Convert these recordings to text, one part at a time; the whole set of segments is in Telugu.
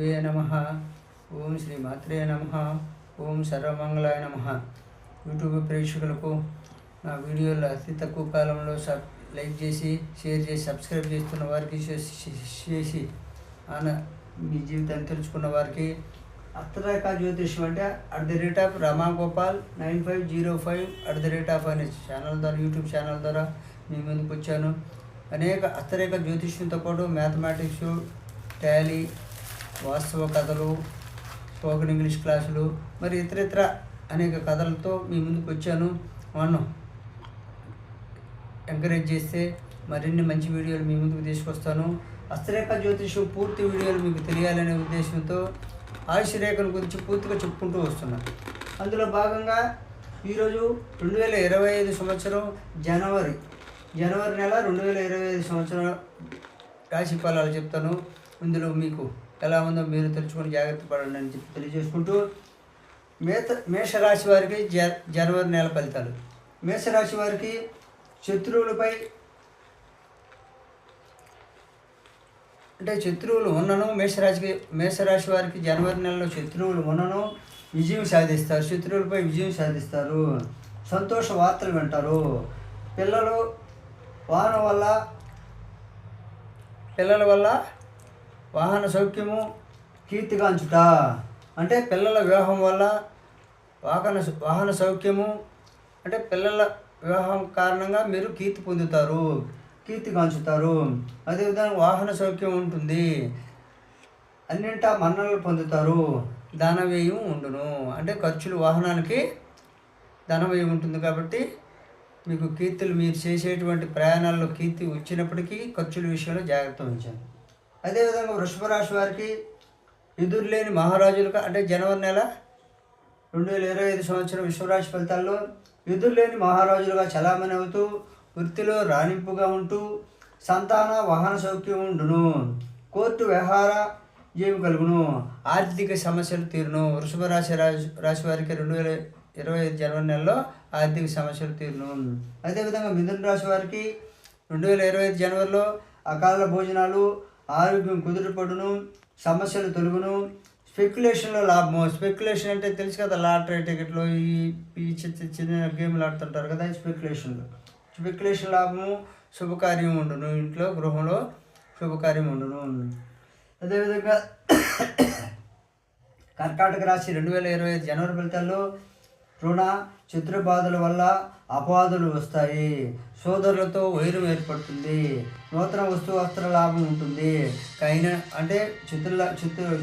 గురువే నమ. ఓం శ్రీ మాత్రే నమ. ఓం సర్వమంగళాయ నమ. యూట్యూబ్ ప్రేక్షకులకు నా వీడియోలు అతి తక్కువ కాలంలో సబ్ లైక్ చేసి షేర్ చేసి సబ్స్క్రైబ్ చేస్తున్న వారికి చేసి- చేసి ఆన మీ జీవితాన్ని తెలుసుకున్న వారికి అత్తరేఖ జ్యోతిష్యం అంటే at the rate of Ramagopal nine five zero five at the rate of అనే ఛానల్ ద్వారా యూట్యూబ్ ఛానల్ ద్వారా మీ ముందుకు వచ్చాను. అనేక అత్తరేఖ జ్యోతిష్యంతో పాటు మ్యాథమెటిక్స్ టాలీ వాస్తవ కథలు స్పోకెన్ ఇంగ్లీష్ క్లాసులు మరి ఇతర ఇతర అనేక కథలతో మీ ముందుకు వచ్చాను. మనం ఎంకరేజ్ చేస్తే మరిన్ని మంచి వీడియోలు మీ ముందుకు తీసుకొస్తాను. హస్తరేఖ జ్యోతిషం పూర్తి వీడియోలు మీకు తెలియాలనే ఉద్దేశంతో ఆయుష్ గురించి పూర్తిగా చెప్పుకుంటూ వస్తున్నాను అందులో భాగంగా ఈరోజు రెండు వేల ఇరవై ఐదు సంవత్సరం జనవరి. జనవరి నెల రెండు వేల ఇరవై ఐదు సంవత్సరం రాశి ఫలాలు చెప్తాను. ఇందులో మీకు ఎలా ఉందో మీరు తెలుసుకొని జాగ్రత్త పడండి అని చెప్పి తెలియజేసుకుంటూ మేత మేషరాశి వారికి జ జనవరి నెల ఫలితాలు. మేషరాశి వారికి శత్రువులపై అంటే శత్రువులు ఉన్నను మేషరాశికి మేషరాశి వారికి జనవరి నెలలో శత్రువులు ఉన్నను విజయం సాధిస్తారు. శత్రువులపై విజయం సాధిస్తారు. సంతోష వార్తలు వింటారు. పిల్లలు వాన వల్ల పిల్లల వల్ల వాహన సౌఖ్యము కీర్తిగాంచుట అంటే పిల్లల వివాహం వల్ల వాహన వాహన సౌఖ్యము అంటే పిల్లల వివాహం కారణంగా మీరు కీర్తి పొందుతారు కీర్తిగాంచుతారు. అదేవిధంగా వాహన సౌఖ్యం ఉంటుంది. అన్నింటా మన్ననలు పొందుతారు దాన వ్యయం ఉండును. అంటే ఖర్చులు వాహనానికి ధనవ్యయం ఉంటుంది కాబట్టి మీకు కీర్తులు మీరు చేసేటువంటి ప్రయాణాల్లో కీర్తి వచ్చినప్పటికీ ఖర్చుల విషయంలో జాగ్రత్త ఉంచండి అదేవిధంగా వృషభ రాశి వారికి ఎదురు లేని మహారాజులుగా అంటే జనవరి నెల రెండు వేల ఇరవై ఐదు సంవత్సరం విశ్వరాశి ఫలితాల్లో ఎదురులేని మహారాజులుగా చలామణి అవుతూ వృత్తిలో రాణింపుగా ఉంటూ సంతాన వాహన సౌఖ్యం ఉండును. కోర్టు వ్యవహార జీవి కలుగును. ఆర్థిక సమస్యలు తీరును. వృషభ రాశి రాశి రాశి వారికి రెండు వేల ఇరవై ఐదు జనవరి నెలలో ఆర్థిక సమస్యలు తీరును. అదేవిధంగా మిథున రాశి వారికి రెండు వేల ఇరవై ఐదు జనవరిలో అకాల భోజనాలు ఆరోగ్యం కుదురుపడును సమస్యలు తొలుగును. స్పెక్యులేషన్లో లాభము. స్పెక్యులేషన్ అంటే తెలుసు కదా లాటరీ టికెట్లు ఈ చిన్న చిన్న గేమ్లు ఆడుతుంటారు కదా స్పెక్యులేషన్లు స్పెక్యులేషన్ లాభము శుభకార్యం ఉండును. ఇంట్లో గృహంలో శుభకార్యం ఉండును. అదేవిధంగా కర్కాటక రాశి రెండు వేల ఇరవై ఐదు జనవరి ఫలితాల్లో రుణ చిత్ర వల్ల అపవాదులు వస్తాయి. సోదరులతో వైరం ఏర్పడుతుంది. నూతన వస్తు వస్త్ర లాభం ఉంటుంది. కైన అంటే చిత్రుల చిత్ర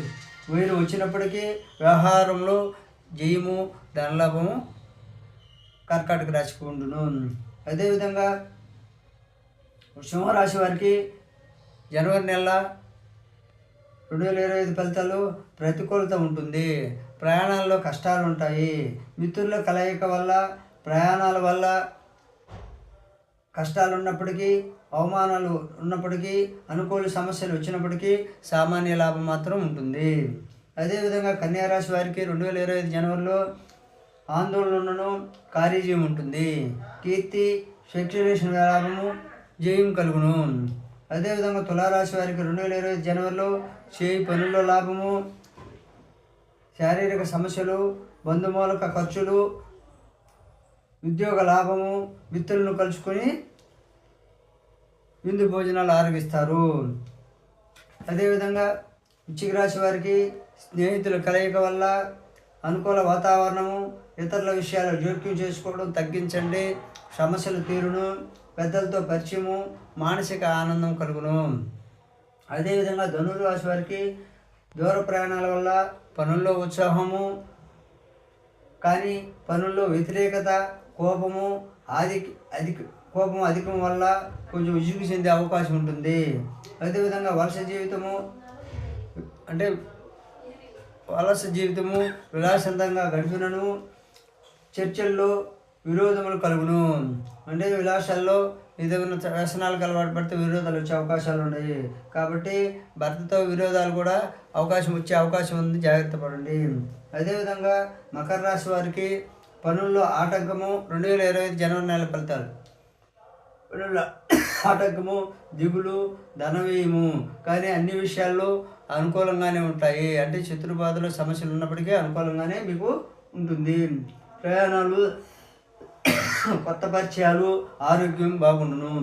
వైరం వచ్చినప్పటికీ వ్యవహారంలో జయము ధనలాభము కర్కాటక రాశికి ఉండును. అదేవిధంగా సింహరాశి వారికి జనవరి నెల రెండు వేల ఇరవై ఐదు ఫలితాలు ప్రతికూలత ఉంటుంది. ప్రయాణాల్లో కష్టాలు ఉంటాయి మిత్రుల కలయిక వల్ల ప్రయాణాల వల్ల కష్టాలు ఉన్నప్పటికీ అవమానాలు ఉన్నప్పటికీ అనుకూల సమస్యలు వచ్చినప్పటికీ సామాన్య లాభం మాత్రం ఉంటుంది. అదేవిధంగా కన్యారాశి వారికి రెండు వేల ఇరవై ఐదు జనవరిలో ఆందోళనను కార్యజయం ఉంటుంది. కీర్తి సెక్యులేషన్ లాభము జయం కలుగును. అదేవిధంగా తులారాశి వారికి రెండు వేల ఇరవై జనవరిలో చేయి పనుల్లో లాభము శారీరక సమస్యలు బంధుమూలక ఖర్చులు ఉద్యోగ లాభము మిత్రులను కలుసుకొని విందు భోజనాలు ఆరగిస్తారు. అదేవిధంగా వృశ్చిక రాశి వారికి స్నేహితుల కలయిక వల్ల అనుకూల వాతావరణము ఇతరుల విషయాలు జోక్యం చేసుకోవడం తగ్గించండి. సమస్యలు తీరును పెద్దలతో పరిచయము మానసిక ఆనందం కలుగును. అదేవిధంగా ధనుర్రాశి వారికి దూర ప్రయాణాల వల్ల పనుల్లో ఉత్సాహము కానీ పనుల్లో వ్యతిరేకత కోపము అధిక అధిక కోపం అధికం వల్ల కొంచెం విసుగు చెందే అవకాశం ఉంటుంది. అదేవిధంగా వలస జీవితము అంటే వలస జీవితము విలాసంతంగా గడిపినను చర్చల్లో విరోధములు కలుగును. అంటే విలాసాల్లో ఏదైనా వ్యసనాలకు అలవాటు పడితే విరోధాలు వచ్చే అవకాశాలు ఉన్నాయి. కాబట్టి భర్తతో విరోధాలు కూడా అవకాశం వచ్చే అవకాశం ఉంది. జాగ్రత్త పడండి. అదేవిధంగా మకర రాశి వారికి పనుల్లో ఆటంకము రెండు వేల ఇరవై ఐదు జనవరి నెల ఫలితాలు. పనుల్లో ఆటంకము దిగులు ధనవ్యయము కానీ అన్ని విషయాల్లో అనుకూలంగానే ఉంటాయి. అంటే శత్రుబాధలు సమస్యలు ఉన్నప్పటికీ అనుకూలంగానే మీకు ఉంటుంది. ప్రయాణాలు కొత్త పరిచయాలు ఆరోగ్యం బాగుండును.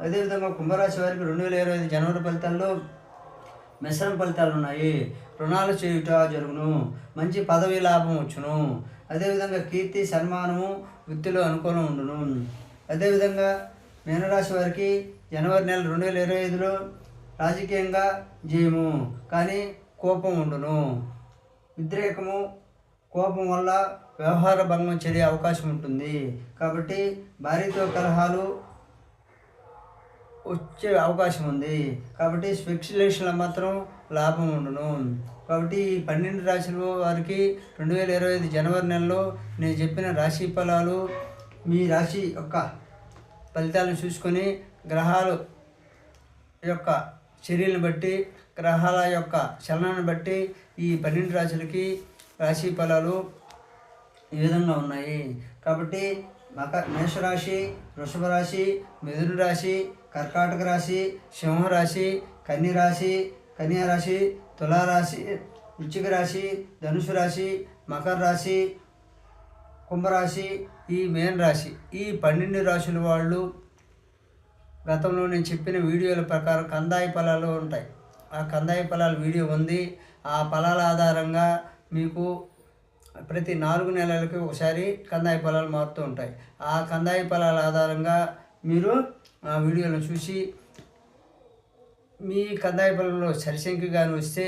అదేవిధంగా కుంభరాశి వారికి రెండు వేల ఇరవై ఐదు జనవరి ఫలితాల్లో మిశ్రమ ఫలితాలు ఉన్నాయి. రుణాలు చేయుట జరుగును. మంచి పదవి లాభం వచ్చును. అదేవిధంగా కీర్తి సన్మానము వృత్తిలో అనుకూలం ఉండును. అదేవిధంగా మీనరాశి వారికి జనవరి నెల రెండు వేల ఇరవై ఐదులో రాజకీయంగా జయము కానీ కోపం ఉండును. ఉద్రేకము కోపం వల్ల వ్యవహార భంగం చెడే అవకాశం ఉంటుంది. కాబట్టి భార్యతో కలహాలు వచ్చే అవకాశం ఉంది. కాబట్టి స్పెక్యులేషన్లో మాత్రం లాభం ఉండను. కాబట్టి ఈ పన్నెండు రాశుల వారికి రెండు వేల ఇరవై ఐదు జనవరి నెలలో నేను చెప్పిన రాశి ఫలాలు మీ రాశి యొక్క ఫలితాలను చూసుకొని గ్రహాలు యొక్క చర్యలను బట్టి గ్రహాల యొక్క చలనాన్ని బట్టి ఈ పన్నెండు రాశులకి రాశి ఫలాలు ఈ విధంగా ఉన్నాయి. కాబట్టి మక మేషరాశి వృషభ రాశి మిథున రాశి కర్కాటక రాశి సింహరాశి కన్ని రాశి కన్యా రాశి తులారాశి వృచ్చిక రాశి ధనుసు రాశి మకర రాశి కుంభరాశి ఈ మేన్ రాశి ఈ పన్నెండు రాశుల వాళ్ళు గతంలో నేను చెప్పిన వీడియోల ప్రకారం కందాయి ఫలాలు ఉంటాయి. ఆ కందాయి ఫలాల వీడియో ఉంది. ఆ ఫలాల ఆధారంగా మీకు ప్రతి నాలుగు నెలలకి ఒకసారి కందాయి పొలాలు మారుతూ ఉంటాయి. ఆ కందాయి ఫలాల ఆధారంగా మీరు ఆ వీడియోలను చూసి మీ కందాయి పొలంలో సరిసంఖ్య కానీ వస్తే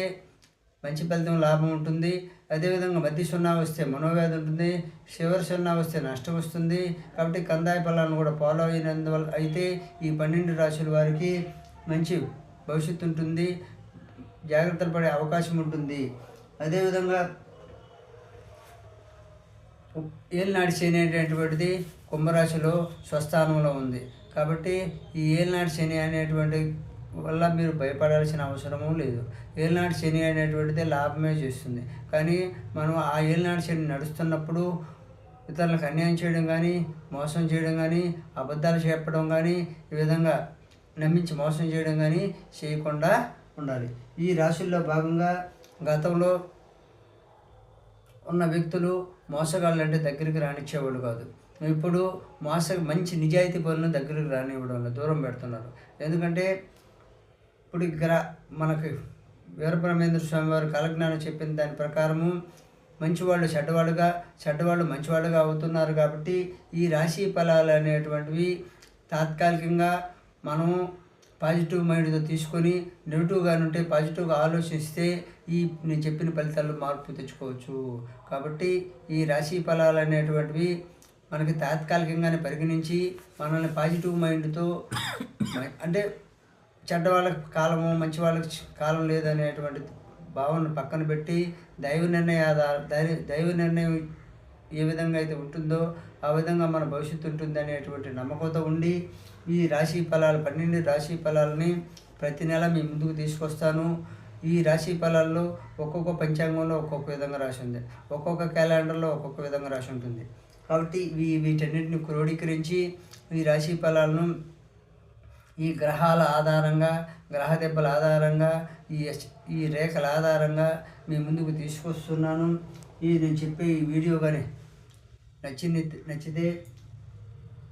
మంచి ఫలితం లాభం ఉంటుంది. అదేవిధంగా మధ్య సున్నా వస్తే మనోవ్యాధి ఉంటుంది. చివరి సున్నా వస్తే నష్టం వస్తుంది. కాబట్టి కందాయ ఫలాలను కూడా ఫాలో అయినందువల్ల అయితే ఈ పన్నెండు రాశుల వారికి మంచి భవిష్యత్తు ఉంటుంది. జాగ్రత్తలు పడే అవకాశం ఉంటుంది. అదేవిధంగా ఏలినాటి శని అనేటువంటిది కుంభరాశిలో స్వస్థానంలో ఉంది. కాబట్టి ఈ ఏలినాటి శని అనేటువంటి వల్ల మీరు భయపడాల్సిన అవసరము లేదు. ఏలినాటి శని అనేటువంటిది లాభమే చేస్తుంది. కానీ మనం ఆ ఏలినాటి శని నడుస్తున్నప్పుడు ఇతరులకు అన్యాయం చేయడం కానీ మోసం చేయడం కానీ అబద్ధాలు చెప్పడం కానీ ఈ విధంగా నమ్మించి మోసం చేయడం కానీ చేయకుండా ఉండాలి. ఈ రాశుల్లో భాగంగా గతంలో ఉన్న వ్యక్తులు మోసగాళ్ళు అంటే దగ్గరికి రానిచ్చేవాళ్ళు కాదు. ఇప్పుడు మోస మంచి నిజాయితీ పనులను దగ్గరికి రానివ్వడం వల్ల దూరం పెడుతున్నారు. ఎందుకంటే ఇప్పుడు ఇక్కడ మనకి వీరబ్రహ్మేంద్ర స్వామి వారు కాలజ్ఞానం చెప్పిన దాని ప్రకారము మంచివాళ్ళు చెడ్డవాళ్ళుగా చెడ్డవాళ్ళు మంచివాళ్ళుగా అవుతున్నారు కాబట్టి ఈ రాశి ఫలాలు అనేటువంటివి తాత్కాలికంగా మనము పాజిటివ్ మైండ్తో తీసుకొని నెగిటివ్గా ఉంటే పాజిటివ్గా ఆలోచిస్తే ఈ నేను చెప్పిన ఫలితాల్లో మార్పు తెచ్చుకోవచ్చు. కాబట్టి ఈ రాశి ఫలాలు అనేటువంటివి మనకి తాత్కాలికంగానే పరిగణించి మనల్ని పాజిటివ్ మైండ్తో అంటే చెడ్డ వాళ్ళకి కాలము మంచి వాళ్ళకి కాలం లేదనేటువంటి భావన పక్కన పెట్టి దైవ నిర్ణయ దైవ నిర్ణయం ఏ విధంగా అయితే ఉంటుందో ఆ విధంగా మన భవిష్యత్తు ఉంటుంది అనేటువంటి నమ్మకంతో ఉండి ఈ రాశి ఫలాలు పన్నెండు రాశి ఫలాలని ప్రతి నెల మీ ముందుకు తీసుకొస్తాను. ఈ రాశి ఫలాల్లో ఒక్కొక్క పంచాంగంలో ఒక్కొక్క విధంగా రాసి ఉంది. ఒక్కొక్క క్యాలెండర్లో ఒక్కొక్క విధంగా రాసి ఉంటుంది. కాబట్టి వీ వీటన్నిటిని క్రోడీకరించి ఈ రాశి ఫలాలను ఈ గ్రహాల ఆధారంగా గ్రహ దెబ్బల ఆధారంగా ఈ ఈ రేఖల ఆధారంగా మీ ముందుకు తీసుకొస్తున్నాను. ఈ నేను చెప్పే ఈ వీడియో కానీ నచ్చింది నచ్చితే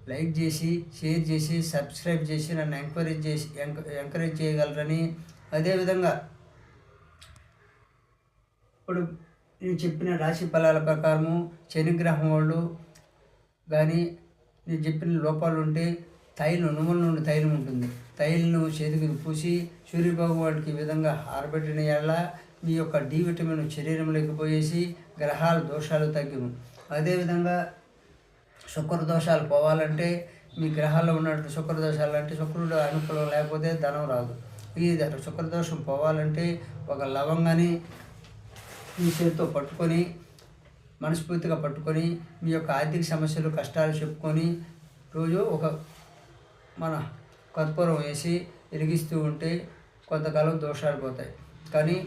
లైక్ చేసి షేర్ చేసి సబ్స్క్రైబ్ చేసి నన్ను ఎంకరేజ్ చేసి ఎంకరేజ్ చేయగలరని అదేవిధంగా ఇప్పుడు నేను చెప్పిన రాశి ఫలాల ప్రకారము శనిగ్రహం వాళ్ళు కానీ నేను చెప్పిన లోపాలు ఉంటే తైలం నువ్వుల నుండి తైలం ఉంటుంది. తైలను చేతికి పూసి సూర్యభగవానికి ఈ విధంగా ఆరబెట్టిన ఎలా మీ యొక్క డి విటమిన్ శరీరంలోకి పోయేసి గ్రహాల దోషాలు తగ్గిము అదేవిధంగా శుక్ర దోషాలు పోవాలంటే మీ గ్రహాల్లో ఉన్నటువంటి శుక్ర దోషాలు అంటే శుక్రుడు అనుకూలం లేకపోతే ధనం రాదు. ఈ ద- శుక్ర దోషం పోవాలంటే ఒక లవంగాని మీ చేతితో పట్టుకొని మనస్ఫూర్తిగా పట్టుకొని మీ యొక్క ఆర్థిక సమస్యలు కష్టాలు చెప్పుకొని రోజు ఒక మన కర్పూరం వేసి వెలిగిస్తూ ఉంటే కొంతకాలం దోషాలు పోతాయి. కానీ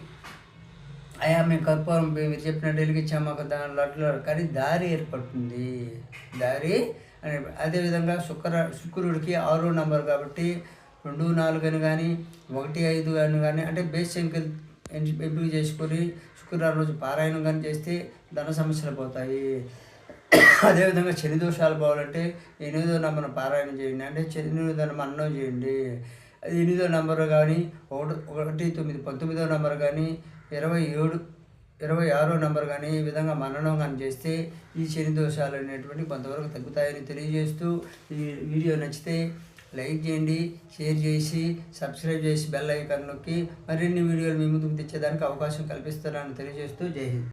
అయా మేము కర్పూరం మీరు చెప్పినట్టు డెలికి మాకు దాని అట్లా కానీ దారి ఏర్పడుతుంది. దారి అని అదేవిధంగా శుక్ర శుక్రుడికి ఆరో నంబర్ కాబట్టి రెండు నాలుగు అని కానీ ఒకటి ఐదు అని కానీ అంటే బేస్ సంఖ్యలు ఎంపిక చేసుకొని శుక్రవారం రోజు పారాయణం కానీ చేస్తే ధన సమస్యలు పోతాయి. అదేవిధంగా శని దోషాలు పోవాలంటే ఎనిమిదో నంబర్ పారాయణం చేయండి. అంటే ఎనిమిదో మన్నం చేయండి. ఎనిమిదో నంబరు కానీ ఒకటి ఒకటి తొమ్మిది పంతొమ్మిదో నంబరు కానీ ఇరవై ఏడు ఇరవై ఆరో నంబర్ కానీ ఈ విధంగా మననం కానీ చేస్తే ఈ శని దోషాలు అనేటువంటి కొంతవరకు తగ్గుతాయని తెలియజేస్తూ ఈ వీడియో నచ్చితే లైక్ చేయండి షేర్ చేసి సబ్స్క్రైబ్ చేసి బెల్ ఐకాన్ నొక్కి మరిన్ని వీడియోలు మీ ముందుకు తెచ్చేదానికి అవకాశం కల్పిస్తున్నానని తెలియజేస్తూ జై హింద్.